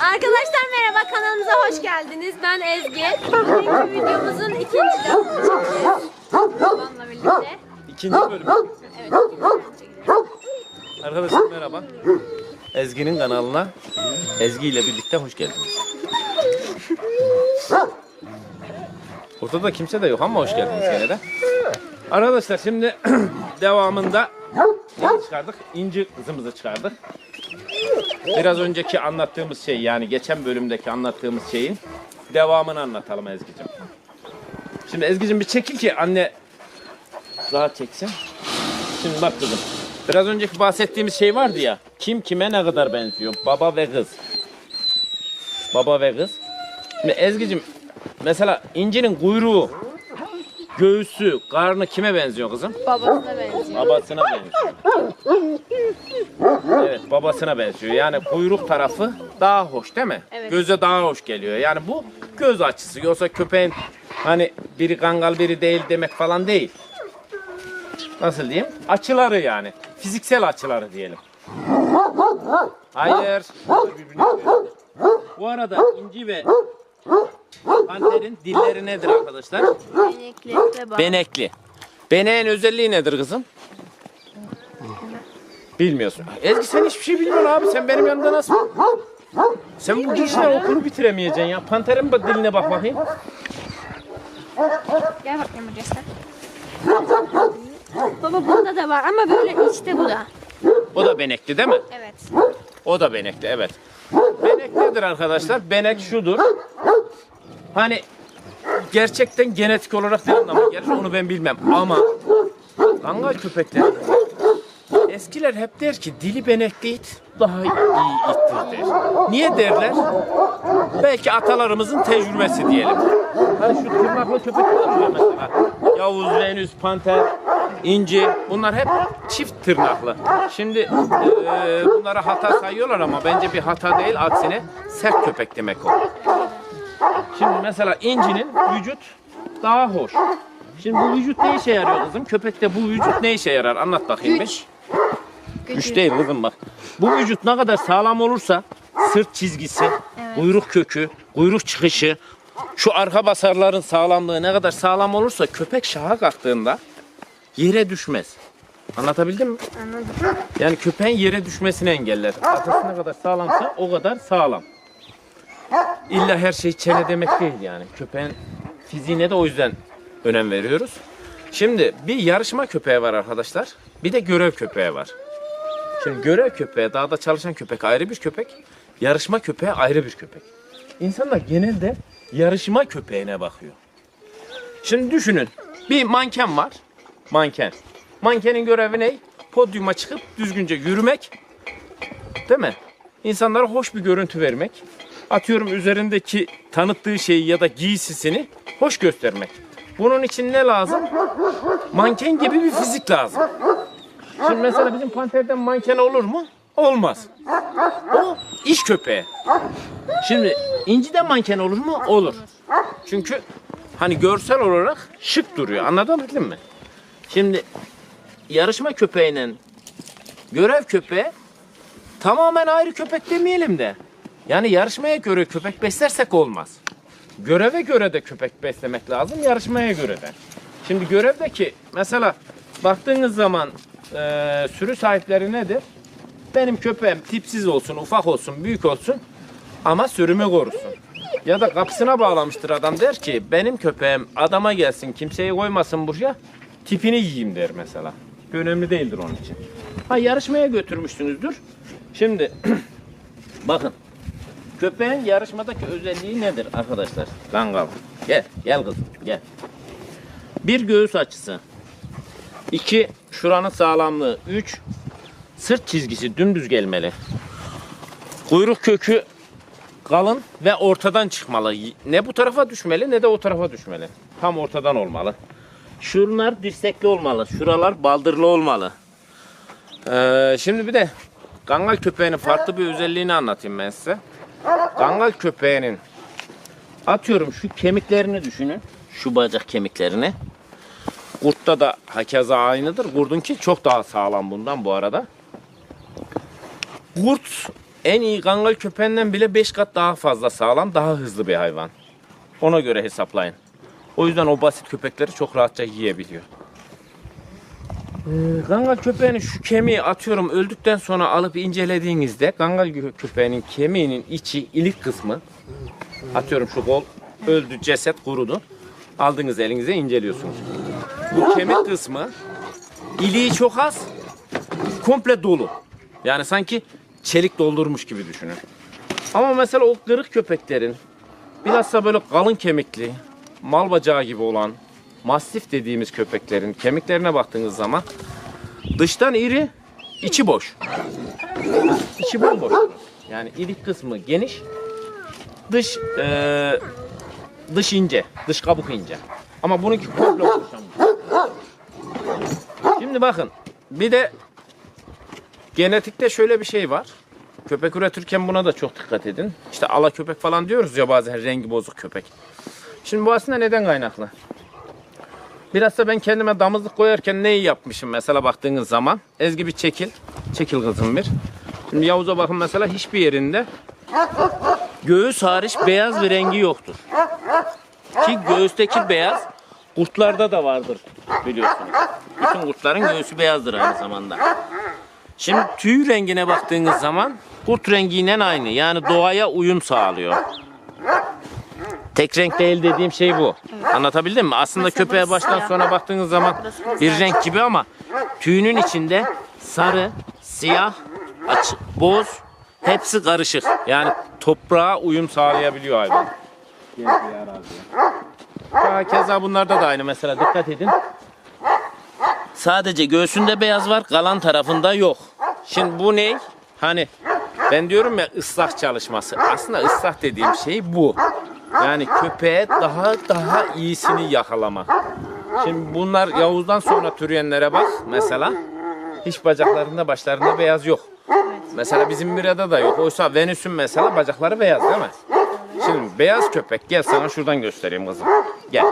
Arkadaşlar merhaba kanalımıza hoş geldiniz. Ben Ezgi. Bugünkü videomuzun ikinci devamını. İkinci bölüm. Evet. Arkadaşlar merhaba. Ezgi'nin kanalına Ezgi ile birlikte hoş geldiniz. Ortada kimse de yok ama hoş geldiniz gene de. Arkadaşlar şimdi devamında ne çıkardık? İnci kızımızı çıkardık. Biraz önceki anlattığımız şey yani geçen bölümdeki anlattığımız şeyin devamını anlatalım Ezgi'cim. Şimdi Ezgi'cim bir çekil ki anne rahat çeksin. Şimdi bak kızım. Biraz önceki bahsettiğimiz şey vardı ya. Kim kime ne kadar benziyor? Baba ve kız. Baba ve kız. Şimdi Ezgi'cim mesela incinin kuyruğu, göğsü, karnı kime benziyor kızım? Babasına benziyor. Babasına benziyor. Evet babasına benziyor. Yani kuyruk tarafı daha hoş değil mi? Evet. Göze daha hoş geliyor. Yani bu göz açısı. Yoksa köpeğin hani biri kangal biri değil demek falan değil. Nasıl diyeyim? Açıları yani. Fiziksel açıları diyelim. Hayır. Bu arada inci ve panterin dilleri nedir arkadaşlar? Benekli ve. Benekli. Beneğin özelliği nedir kızım? Bilmiyorsun. Ezgi sen hiçbir şey bilmiyorsun abi. Sen benim yanımda nasıl? Sen bu girişle okulu bitiremeyeceksin ya. Panterin bak diline bak bakayım. Gel bakayım buraya sen. Baba bunda da var ama böyle içte bu da. O da benekli değil mi? Evet. O da benekli evet. Benek nedir arkadaşlar? Benek şudur. Hani gerçekten genetik olarak ne anlama gelir onu ben bilmem ama kangal köpekler eskiler hep der ki dili benekli it daha iyi ittir der. Niye derler? Belki atalarımızın tecrübesi diyelim. Hani şu tırnaklı köpekler var mesela. Yavuz, Venüs, Panter, İnci bunlar hep çift tırnaklı. Şimdi eee bunlara hata sayıyorlar ama bence bir hata değil aksine sert köpek demek o. Şimdi mesela incinin vücut daha hoş. Şimdi bu vücut ne işe yarıyor kızım? Köpekte bu vücut ne işe yarar? Anlat bakayım bir. Güç değil kızım bak. Bu vücut ne kadar sağlam olursa sırt çizgisi, kuyruk kökü, kuyruk çıkışı, şu arka basarların sağlamlığı ne kadar sağlam olursa köpek şaha kalktığında yere düşmez. Anlatabildim mi? Anladım. Yani köpeğin yere düşmesini engeller. Atası ne kadar sağlamsa o kadar sağlam. İlla her şey çene demek değil yani. Köpeğin fiziğine de o yüzden önem veriyoruz. Şimdi bir yarışma köpeği var arkadaşlar. Bir de görev köpeği var. Şimdi görev köpeği, dağda çalışan köpek ayrı bir köpek. Yarışma köpeği ayrı bir köpek. İnsanlar genelde yarışma köpeğine bakıyor. Şimdi düşünün. Bir manken var. Manken. Mankenin görevi ne? Podyuma çıkıp düzgünce yürümek. Değil mi? İnsanlara hoş bir görüntü vermek. Atıyorum üzerindeki tanıttığı şeyi ya da giysisini hoş göstermek. Bunun için ne lazım? Manken gibi bir fizik lazım. Şimdi mesela bizim panterden manken olur mu? Olmaz. O iş köpeği. Şimdi inciden manken olur mu? Olur. Çünkü hani görsel olarak şık duruyor. Anladın mi? Şimdi yarışma köpeğinin görev köpeği tamamen ayrı köpek demeyelim de. Yani yarışmaya göre köpek beslersek olmaz. Göreve göre de köpek beslemek lazım, yarışmaya göre de. Şimdi görevdeki mesela baktığınız zaman e, sürü sahipleri nedir? Benim köpeğim tipsiz olsun, ufak olsun, büyük olsun ama sürümü korusun. Ya da kapısına bağlamıştır adam der ki benim köpeğim adama gelsin kimseyi koymasın buraya tipini yiyeyim der mesela. Önemli değildir onun için. Ha yarışmaya götürmüşsünüzdür. Şimdi bakın köpeğin yarışmadaki özelliği nedir arkadaşlar? Kangal. Gel gel kızım gel. Bir göğüs açısı. İki şuranın sağlamlığı. Üç sırt çizgisi dümdüz gelmeli. Kuyruk kökü kalın ve ortadan çıkmalı. Ne bu tarafa düşmeli ne de o tarafa düşmeli. Tam ortadan olmalı. Şunlar dirsekli olmalı. Şuralar baldırlı olmalı. Ee, şimdi bir de Kangal köpeğinin farklı bir özelliğini anlatayım ben size. Kangal köpeğinin atıyorum şu kemiklerini düşünün. Şu bacak kemiklerini. Kurtta da hakeza aynıdır. Kurdunki çok daha sağlam bundan bu arada. Kurt en iyi kangal köpeğinden bile 5 kat daha fazla sağlam, daha hızlı bir hayvan. Ona göre hesaplayın. O yüzden o basit köpekleri çok rahatça yiyebiliyor. Ee, Kangal köpeğinin şu kemiği atıyorum öldükten sonra alıp incelediğinizde kangal gö- köpeğinin kemiğinin içi ilik kısmı atıyorum şu kol öldü ceset kurudu. Aldığınız elinize inceliyorsunuz. Bu kemik kısmı iliği çok az komple dolu. Yani sanki çelik doldurmuş gibi düşünün. Ama mesela o kırık köpeklerin bilhassa böyle kalın kemikli mal bacağı gibi olan mastif dediğimiz köpeklerin kemiklerine baktığınız zaman dıştan iri, içi boş. İçi bomboş. Yani ilik kısmı geniş, dış eee, dış ince, dış kabuk ince. Ama bununki komple oluşan. Şimdi bakın, bir de genetikte şöyle bir şey var. Köpek üretirken buna da çok dikkat edin. İşte ala köpek falan diyoruz ya bazen rengi bozuk köpek. Şimdi bu aslında neden kaynaklı? Biraz da ben kendime damızlık koyarken neyi yapmışım mesela baktığınız zaman. Ezgi bir çekil. Çekil kızım bir. Şimdi Yavuz'a bakın mesela hiçbir yerinde göğüs hariç beyaz bir rengi yoktur. Ki göğüsteki beyaz kurtlarda da vardır biliyorsunuz. Bütün kurtların göğsü beyazdır aynı zamanda. Şimdi tüy rengine baktığınız zaman kurt rengiyle aynı. Yani doğaya uyum sağlıyor. Tek renk değil dediğim şey bu. Anlatabildim mi? Aslında Mesela köpeğe burası baştan siyah. sona baktığınız zaman Burası bir renk gibi ama tüyünün içinde sarı, siyah, açık, boz hepsi karışık. Yani toprağa uyum sağlayabiliyor hayvan. Ha, keza bunlarda da aynı mesela dikkat edin. Sadece göğsünde beyaz var, kalan tarafında yok. Şimdi bu ne? Hani ben diyorum ya ıslah çalışması. Aslında ıslah dediğim şey bu. Yani köpeğe daha daha iyisini yakalama. Şimdi bunlar Yavuz'dan sonra türeyenlere bak mesela. Hiç bacaklarında başlarında beyaz yok. Mesela bizim Mira'da da yok. Oysa Venüs'ün mesela bacakları beyaz değil mi? Şimdi beyaz köpek gel sana şuradan göstereyim kızım. Gel.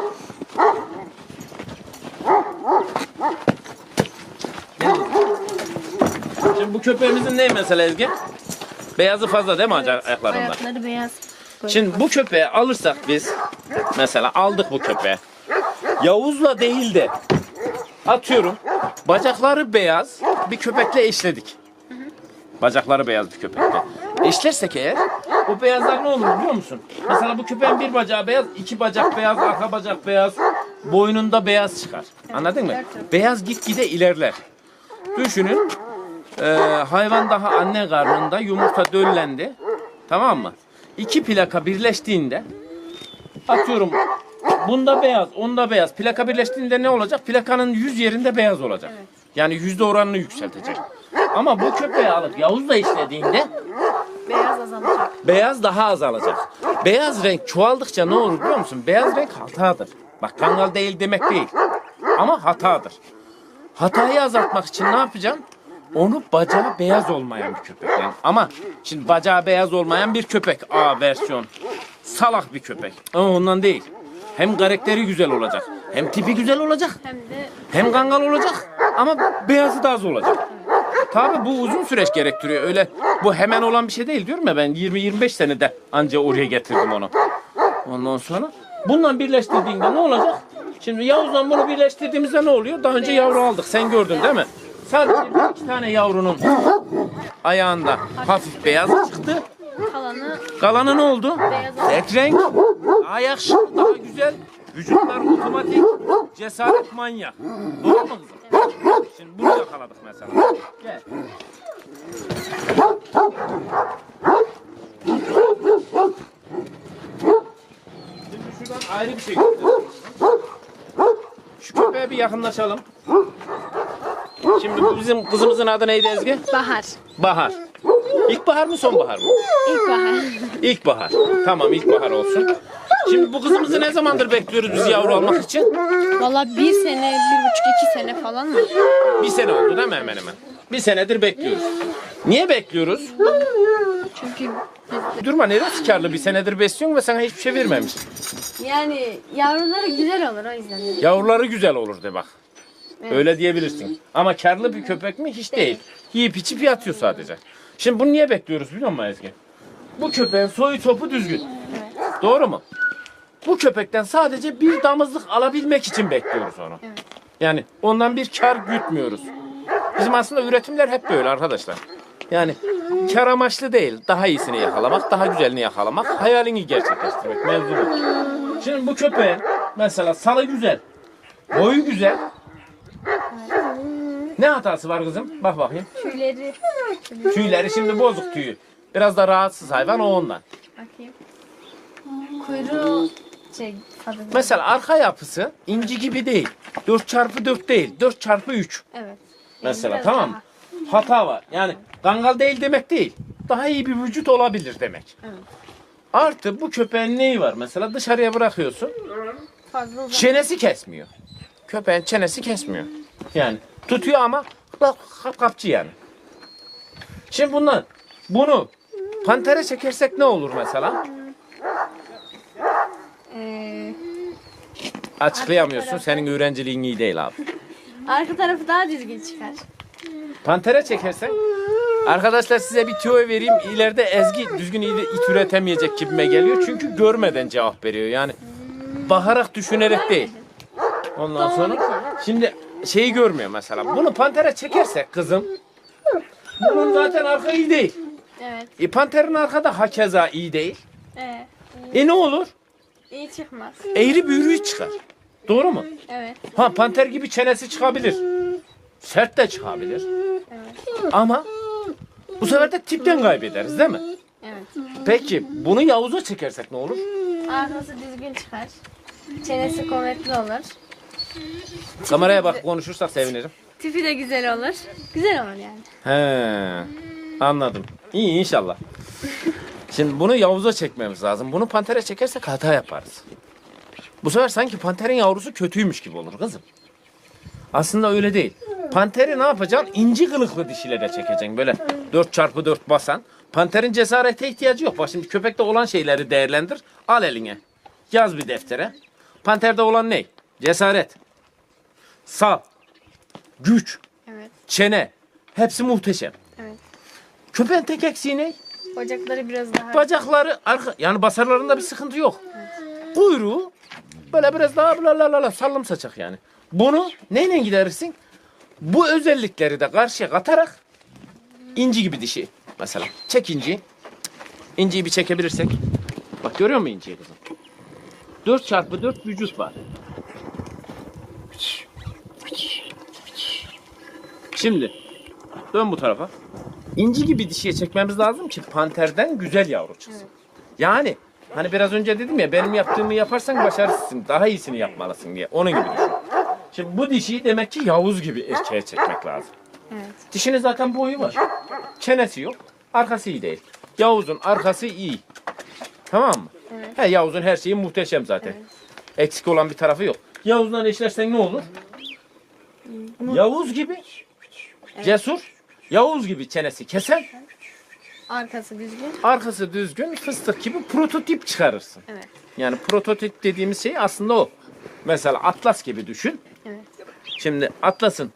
Şimdi bu köpeğimizin ne mesela Ezgi? Beyazı fazla değil mi ayak- ayaklarında? Ayakları beyaz. Şimdi bu köpeği alırsak biz mesela aldık bu köpeği. Yavuz'la değil de atıyorum bacakları beyaz bir köpekle eşledik. Bacakları beyaz bir köpekle. Eşlersek eğer o beyazlar ne olur biliyor musun? Mesela bu köpeğin bir bacağı beyaz, iki bacak beyaz, arka bacak beyaz, boynunda beyaz çıkar. Anladın mı? Beyaz gitgide ilerler. Düşünün e, hayvan daha anne karnında yumurta döllendi. Tamam mı? İki plaka birleştiğinde atıyorum bunda beyaz, onda beyaz. Plaka birleştiğinde ne olacak? Plakanın yüz yerinde beyaz olacak. Yani yüzde oranını yükseltecek. Ama bu köpeği alıp Yavuz'la işlediğinde Beyaz azalacak. beyaz daha azalacak. Beyaz renk çoğaldıkça ne olur biliyor musun? Beyaz renk hatadır. Bak kangal değil demek değil. Ama hatadır. Hatayı azaltmak için ne yapacaksın? Onu bacağı beyaz olmayan bir köpek. Yani ama şimdi bacağı beyaz olmayan bir köpek A versiyon. Salak bir köpek. Ama ondan değil. Hem karakteri güzel olacak. Hem tipi güzel olacak. Hem de Hem kangal olacak ama beyazı da az olacak. Tabi bu uzun süreç gerektiriyor. Öyle bu hemen olan bir şey değil diyorum ya ben 20-25 senede anca oraya getirdim onu. Ondan sonra bununla birleştirdiğinde ne olacak? Şimdi Yavuz'la bunu birleştirdiğimizde ne oluyor? Daha önce yavru aldık. Sen gördün değil mi? Sadece bir iki tane yavrunun ayağında hafif beyaz çıktı. kalanı Kalanı ne oldu? Beyaz. Tek renk, daha yakışıklı, daha güzel. Vücutlar otomatik, cesaret manyak. Doğru mu kızım? Şimdi bunu yakaladık mesela. Gel. Şimdi şuradan ayrı bir şey göstereyim. Şu köpeğe bir yakınlaşalım. Şimdi bu bizim kızımızın adı neydi Ezgi? bahar. Bahar. İlkbahar mı sonbahar mı? İlkbahar. İlkbahar. Tamam ilkbahar olsun. Şimdi bu kızımızı ne zamandır bekliyoruz biz yavru almak için? Valla bir sene, bir buçuk iki sene falan mı? Bir sene oldu değil mi hemen hemen? Bir senedir bekliyoruz. Niye bekliyoruz? Çünkü Durma neresi karlı bir senedir besliyorsun ve sana hiçbir şey vermemiş. yani yavruları güzel olur o yüzden. Yavruları güzel olur de bak. Öyle diyebilirsin. Ama karlı bir köpek mi? Hiç değil. Yiyip içip yatıyor sadece. Şimdi bunu niye bekliyoruz biliyor musun Ezgi? Bu köpeğin soyu topu düzgün. Doğru mu? Bu köpekten sadece bir damızlık alabilmek için bekliyoruz onu. Yani ondan bir kar gütmüyoruz. Bizim aslında üretimler hep böyle arkadaşlar. Yani kar amaçlı değil. Daha iyisini yakalamak, daha güzelini yakalamak, hayalini gerçekleştirmek mevzu bu. Şimdi bu köpeğin mesela salı güzel, boyu güzel. Ne hatası var kızım? Bak bakayım. Tüyleri. Tüyleri şimdi bozuk tüyü. Biraz da rahatsız hayvan o ondan. Bakayım. Kuyruğu şey tadı. Mesela arka yapısı inci gibi değil. 4 çarpı 4 değil. 4 çarpı 3. Evet. Mesela biraz tamam mı? Hata var. Yani kangal değil demek değil. Daha iyi bir vücut olabilir demek. Evet. Artı bu köpeğin neyi var? Mesela dışarıya bırakıyorsun. Fazla uzak. Çenesi kesmiyor. Köpeğin çenesi kesmiyor. Yani tutuyor ama kap, kap kapçı yani. Şimdi bundan bunu pantere çekersek ne olur mesela? Ee, Açıklayamıyorsun. Senin öğrenciliğin iyi değil abi. arka tarafı daha düzgün çıkar. Pantere çekersen Arkadaşlar size bir tüyo vereyim. İleride Ezgi düzgün it it üretemeyecek gibime geliyor. Çünkü görmeden cevap veriyor. Yani bakarak düşünerek değil. Ondan sonra şimdi şeyi görmüyor mesela. Bunu pantere çekersek kızım bunun zaten arka iyi değil. Evet. E panterin arkada hakeza iyi değil. Evet. E ne olur? İyi çıkmaz. Eğri büğrüğü çıkar. Doğru mu? Evet. Ha panter gibi çenesi çıkabilir. Sert de çıkabilir. Evet. Ama bu sefer de tipten kaybederiz değil mi? Evet. Peki bunu Yavuz'a çekersek ne olur? Arkası düzgün çıkar. Çenesi kuvvetli olur. Kameraya bak konuşursak sevinirim. Tipi de güzel olur. Güzel olur yani. He, anladım. İyi inşallah. Şimdi bunu Yavuz'a çekmemiz lazım. Bunu Panter'e çekersek hata yaparız. Bu sefer sanki Panter'in yavrusu kötüymüş gibi olur kızım. Aslında öyle değil. Panter'i ne yapacaksın? İnci kılıklı dişilere çekeceksin. Böyle 4 çarpı 4 basan. Panter'in cesarete ihtiyacı yok. Bak şimdi köpekte olan şeyleri değerlendir. Al eline. Yaz bir deftere. Panter'de olan ne? Cesaret. Sağ. Güç. Evet. Çene. Hepsi muhteşem. Evet. Köpeğin tek eksiği ne? Bacakları biraz daha Bacakları arka yani basarlarında bir sıkıntı yok. Kuyruğu böyle biraz daha la la la la sallım saçak yani. Bunu neyle giderirsin? Bu özellikleri de karşıya katarak inci gibi dişi mesela. Çek inciyi. İnciyi bir çekebilirsek. Bak görüyor musun inciyi kızım? 4 çarpı 4 vücut var. Şimdi dön bu tarafa. İnci gibi dişiye çekmemiz lazım ki panterden güzel yavru çıksın. Yani hani biraz önce dedim ya benim yaptığımı yaparsan başarısızsın. Daha iyisini yapmalısın diye. Onun gibi düşün. Şimdi bu dişiyi demek ki Yavuz gibi erkeğe çekmek lazım. Evet. Dişinin zaten boyu var. Çenesi yok. Arkası iyi değil. Yavuz'un arkası iyi. Tamam mı? Evet. He, Yavuz'un her şeyi muhteşem zaten. Eksik olan bir tarafı yok. Yavuz'la eşleşsen ne olur? Yavuz gibi cesur, Yavuz gibi çenesi kesen, Arkası düzgün. arkası düzgün, fıstık gibi prototip çıkarırsın. Evet. Yani prototip dediğimiz şey aslında o. Mesela Atlas gibi düşün. Evet. Şimdi Atlas'ın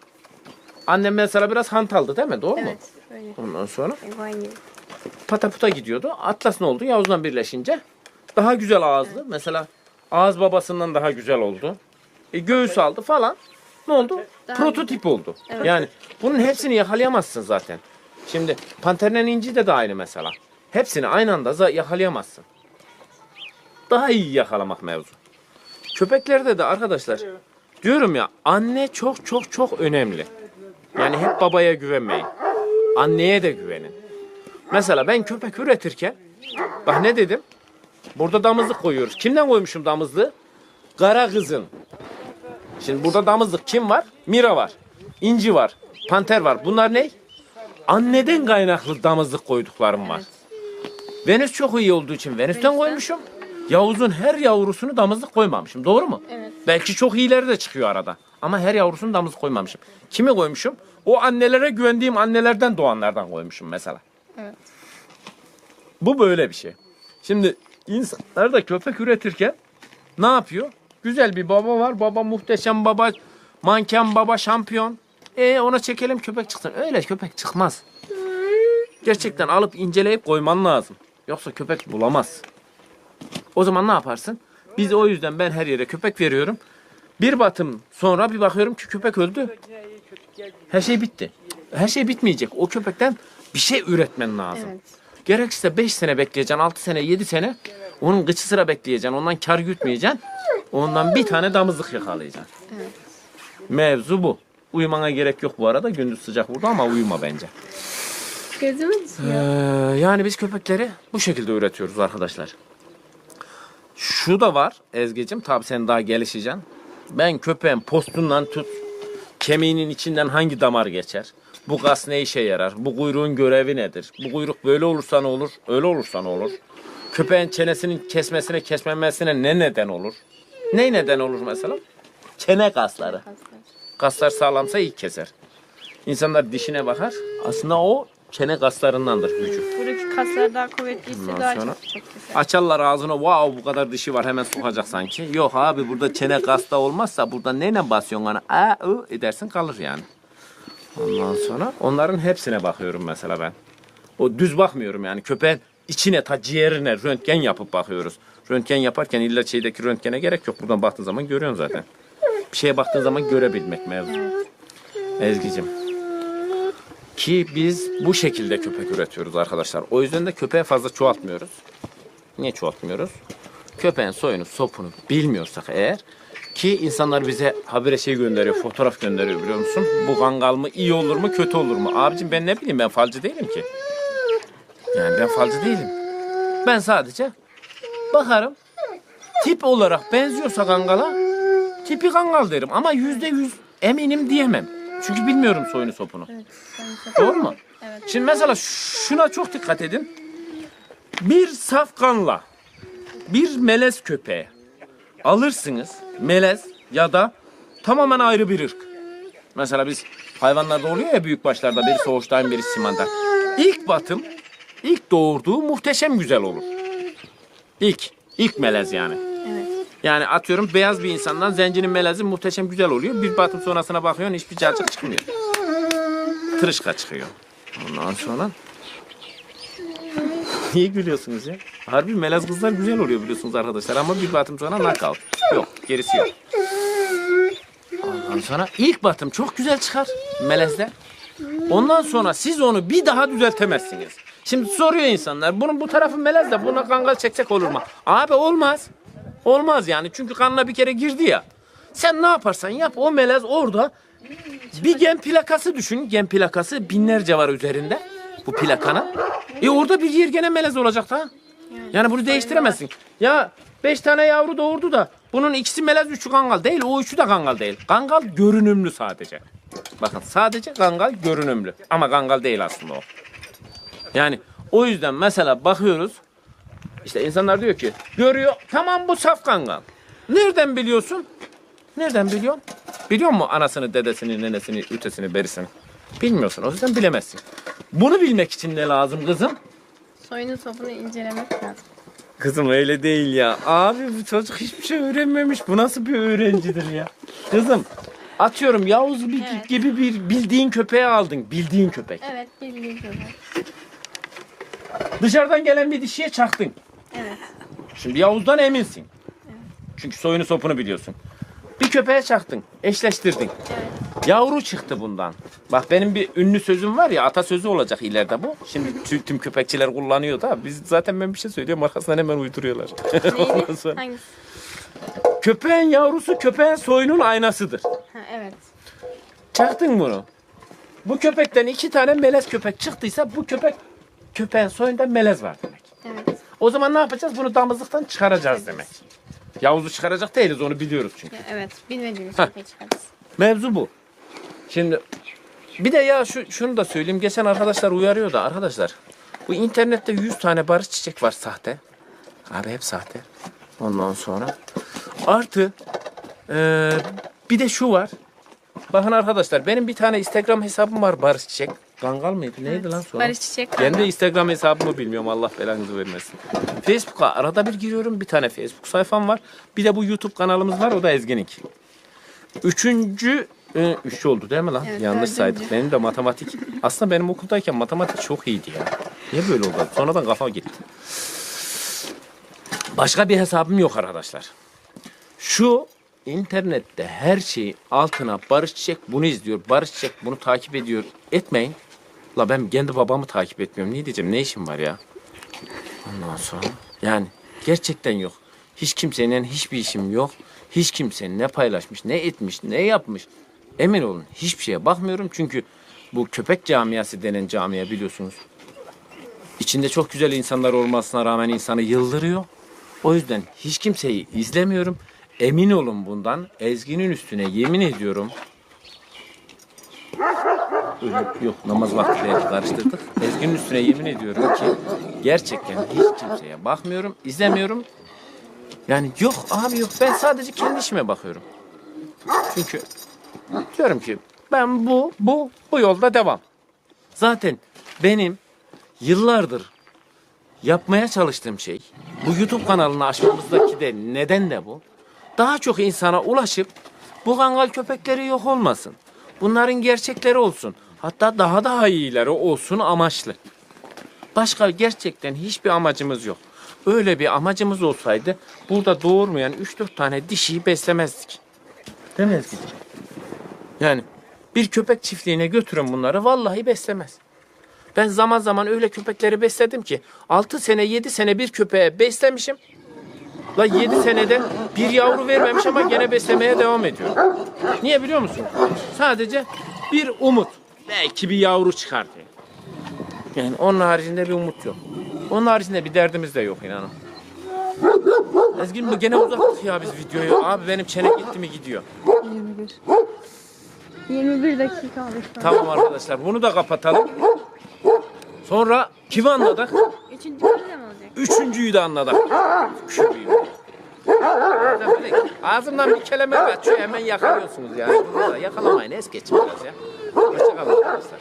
annem mesela biraz hantaldı değil mi? Doğru mu? Evet. Böyle. Ondan sonra gibi. pataputa gidiyordu. Atlas ne oldu? Yavuz'la birleşince daha güzel ağızlı. Mesela ağız babasından daha güzel oldu. E, göğüs aldı falan. Ne oldu? Daha Prototip oldu. Evet. Yani bunun hepsini yakalayamazsın zaten. Şimdi Panternen inci de de aynı mesela. Hepsini aynı anda yakalayamazsın. Daha iyi yakalamak mevzu. Köpeklerde de arkadaşlar diyorum ya anne çok çok çok önemli. Yani hep babaya güvenmeyin. Anneye de güvenin. Mesela ben köpek üretirken bak ne dedim? Burada damızlık koyuyoruz. Kimden koymuşum damızlığı? Kara kızın. Şimdi burada damızlık kim var? Mira var. İnci var. Panter var. Bunlar ne? Anneden kaynaklı damızlık koyduklarım var. Venüs çok iyi olduğu için Venüs'ten koymuşum. Yavuz'un her yavrusunu damızlık koymamışım. Doğru mu? Evet. Belki çok iyileri de çıkıyor arada. Ama her yavrusunu damızlık koymamışım. Kimi koymuşum? O annelere güvendiğim annelerden doğanlardan koymuşum mesela. Evet. Bu böyle bir şey. Şimdi insanlar da köpek üretirken ne yapıyor? Güzel bir baba var. Baba muhteşem baba. Manken baba şampiyon. E ona çekelim köpek çıksın. Öyle köpek çıkmaz. Gerçekten alıp inceleyip koyman lazım. Yoksa köpek bulamaz. O zaman ne yaparsın? Biz o yüzden ben her yere köpek veriyorum. Bir batım sonra bir bakıyorum ki köpek öldü. Her şey bitti. Her şey bitmeyecek. O köpekten bir şey üretmen lazım. Evet. Gerekirse 5 sene bekleyeceksin, 6 sene, 7 sene. Onun gıçı sıra bekleyeceksin. Ondan kar gütmeyeceksin. Ondan bir tane damızlık yakalayacaksın. Evet. Mevzu bu. Uyumana gerek yok bu arada. Gündüz sıcak burada ama uyuma bence. Gözümü Ee, yani biz köpekleri bu şekilde üretiyoruz arkadaşlar. Şu da var Ezgi'cim. Tabi sen daha gelişeceksin. Ben köpeğin postundan tut. Kemiğinin içinden hangi damar geçer? Bu kas ne işe yarar? Bu kuyruğun görevi nedir? Bu kuyruk böyle olursa ne olur? Öyle olursa ne olur? Köpeğin çenesinin kesmesine kesmemesine ne neden olur? Ne neden olur mesela? Çene kasları. Kaslar sağlamsa iyi keser. İnsanlar dişine bakar. Aslında o çene kaslarındandır gücü. Buradaki kaslar daha kuvvetliyse daha sonra- çok keser. Açarlar ağzına wow bu kadar dişi var hemen sokacak sanki. Yok abi burada çene kasta olmazsa burada neyle basıyorsun hani a ı edersin kalır yani. Ondan sonra onların hepsine bakıyorum mesela ben. O düz bakmıyorum yani köpeğin içine ta ciğerine röntgen yapıp bakıyoruz. Röntgen yaparken illa şeydeki röntgene gerek yok. Buradan baktığın zaman görüyorsun zaten. Bir şeye baktığın zaman görebilmek mevzu. Ezgi'cim. Ki biz bu şekilde köpek üretiyoruz arkadaşlar. O yüzden de köpeği fazla çoğaltmıyoruz. Niye çoğaltmıyoruz? Köpeğin soyunu, sopunu bilmiyorsak eğer ki insanlar bize habire şey gönderiyor, fotoğraf gönderiyor biliyor musun? Bu kangal mı iyi olur mu, kötü olur mu? Abicim ben ne bileyim ben falcı değilim ki. Yani ben falcı değilim. Ben sadece bakarım. Tip olarak benziyorsa kangala tipi kangal derim ama yüzde yüz eminim diyemem. Çünkü bilmiyorum soyunu sopunu. Evet, Doğru mu? Evet. Şimdi mesela şuna çok dikkat edin. Bir safkanla bir melez köpeği alırsınız. Melez ya da tamamen ayrı bir ırk. Mesela biz hayvanlarda oluyor ya büyük başlarda biri soğuştan biri simanda. İlk batım, ilk doğurduğu muhteşem güzel olur. İlk, ilk melez yani. Evet. Yani atıyorum beyaz bir insandan zencinin melezi muhteşem güzel oluyor. Bir batım sonrasına bakıyorsun hiçbir cacık çıkmıyor. Tırışka çıkıyor. Ondan sonra... Niye gülüyorsunuz ya? Harbi melez kızlar güzel oluyor biliyorsunuz arkadaşlar ama bir batım sonra knockout. Yok gerisi yok. Ondan sonra ilk batım çok güzel çıkar melezde. Ondan sonra siz onu bir daha düzeltemezsiniz. Şimdi soruyor insanlar bunun bu tarafı melez de buna kangal çeksek olur mu? Abi olmaz. Olmaz yani çünkü kanına bir kere girdi ya. Sen ne yaparsan yap o melez orada bir gen plakası düşün. Gen plakası binlerce var üzerinde bu plakanın. E orada bir yer gene melez olacak da. Yani bunu değiştiremezsin. Ya beş tane yavru doğurdu da bunun ikisi melez üçü kangal değil. O üçü de kangal değil. Kangal görünümlü sadece. Bakın sadece kangal görünümlü. Ama kangal değil aslında o. Yani o yüzden mesela bakıyoruz. İşte insanlar diyor ki görüyor tamam bu saf kangal. Nereden biliyorsun? Nereden biliyorsun? Biliyor musun anasını, dedesini, nenesini, ütesini, berisini? Bilmiyorsun. O yüzden bilemezsin. Bunu bilmek için ne lazım kızım? Soyunu sopunu incelemek lazım. Kızım öyle değil ya. Abi bu çocuk hiçbir şey öğrenmemiş. Bu nasıl bir öğrencidir ya? Kızım atıyorum Yavuz bir, Evet. gibi bir bildiğin köpeği aldın. Bildiğin köpek. Evet, bildiğin gibi. Dışarıdan gelen bir dişiye çaktın. Evet. Şimdi Yavuz'dan eminsin. Çünkü soyunu sopunu biliyorsun. Bir köpeğe çaktın. Eşleştirdin. Evet. Yavru çıktı bundan. Bak benim bir ünlü sözüm var ya atasözü olacak ileride bu. Şimdi tüm, tüm köpekçiler kullanıyor da biz zaten ben bir şey söylüyorum arkasından hemen uyduruyorlar. Ondan Neydi? sonra- Hangisi? Köpeğin yavrusu köpeğin soyunun aynasıdır. Çaktın bunu. Bu köpekten iki tane melez köpek çıktıysa bu köpek köpeğin soyunda melez var demek. Evet. O zaman ne yapacağız? Bunu damızlıktan çıkaracağız demek. Yavuz'u çıkaracak değiliz onu biliyoruz çünkü. Evet. Bilmediğimiz Heh. köpeği çıkarız. Mevzu bu. Şimdi bir de ya şu, şunu da söyleyeyim. Geçen arkadaşlar uyarıyor da arkadaşlar. Bu internette 100 tane barış çiçek var sahte. Abi hep sahte. Ondan sonra. Artı eee, bir de şu var. Bakın arkadaşlar benim bir tane Instagram hesabım var Barış Çiçek. Gangal mıydı? Neydi lan sonra? Barış Çiçek. Ben de Kangal. Instagram hesabımı bilmiyorum. Allah belanızı vermesin. Facebook'a arada bir giriyorum. Bir tane Facebook sayfam var. Bir de bu YouTube kanalımız var. O da Ezginik. Üçüncü Ee, Üç oldu değil mi lan? Evet, Yanlış dördüncü. saydık. Benim de matematik. Aslında benim okuldayken matematik çok iyiydi ya. Niye böyle oldu? Sonradan kafa gitti. Başka bir hesabım yok arkadaşlar. Şu internette her şeyi altına Barış Çiçek bunu izliyor. Barış Çiçek bunu takip ediyor. Etmeyin. La ben kendi babamı takip etmiyorum. Ne diyeceğim? Ne işim var ya? Ondan sonra yani gerçekten yok. Hiç kimsenin hiçbir işim yok. Hiç kimsenin ne paylaşmış, ne etmiş, ne yapmış. Emin olun hiçbir şeye bakmıyorum çünkü bu köpek camiası denen camia biliyorsunuz. İçinde çok güzel insanlar olmasına rağmen insanı yıldırıyor. O yüzden hiç kimseyi izlemiyorum. Emin olun bundan. Ezgi'nin üstüne yemin ediyorum. Yok namaz vaktiyle karıştırdık. Ezgi'nin üstüne yemin ediyorum ki gerçekten hiç kimseye bakmıyorum, izlemiyorum. Yani yok abi yok ben sadece kendi işime bakıyorum. Çünkü diyorum ki ben bu bu bu yolda devam. Zaten benim yıllardır yapmaya çalıştığım şey bu YouTube kanalını açmamızdaki de neden de bu. Daha çok insana ulaşıp bu kangal köpekleri yok olmasın. Bunların gerçekleri olsun. Hatta daha daha iyileri olsun amaçlı. Başka gerçekten hiçbir amacımız yok. Öyle bir amacımız olsaydı burada doğurmayan 3-4 tane dişiyi beslemezdik. Değil mi Ezgi'ciğim? Yani bir köpek çiftliğine götürün bunları vallahi beslemez. Ben zaman zaman öyle köpekleri besledim ki 6 sene 7 sene bir köpeğe beslemişim. La 7 senede bir yavru vermemiş ama gene beslemeye devam ediyor. Niye biliyor musun? Sadece bir umut. Belki bir yavru çıkar diye. Yani onun haricinde bir umut yok. Onun haricinde bir derdimiz de yok inanın. Ezgin bu gene uzattık ya biz videoyu. Abi benim çene gitti mi gidiyor. 21. 21 dakika oldu şu an. Tamam arkadaşlar bunu da kapatalım. Sonra kimi anladık? Üçüncü bölüm de mi? Üçüncüyü de anladık. Üçüncüyü. Ağzımdan bir kelime kaçıyor hemen yakalıyorsunuz yani. Yakalamayın es geçin biraz ya. Hoşçakalın arkadaşlar.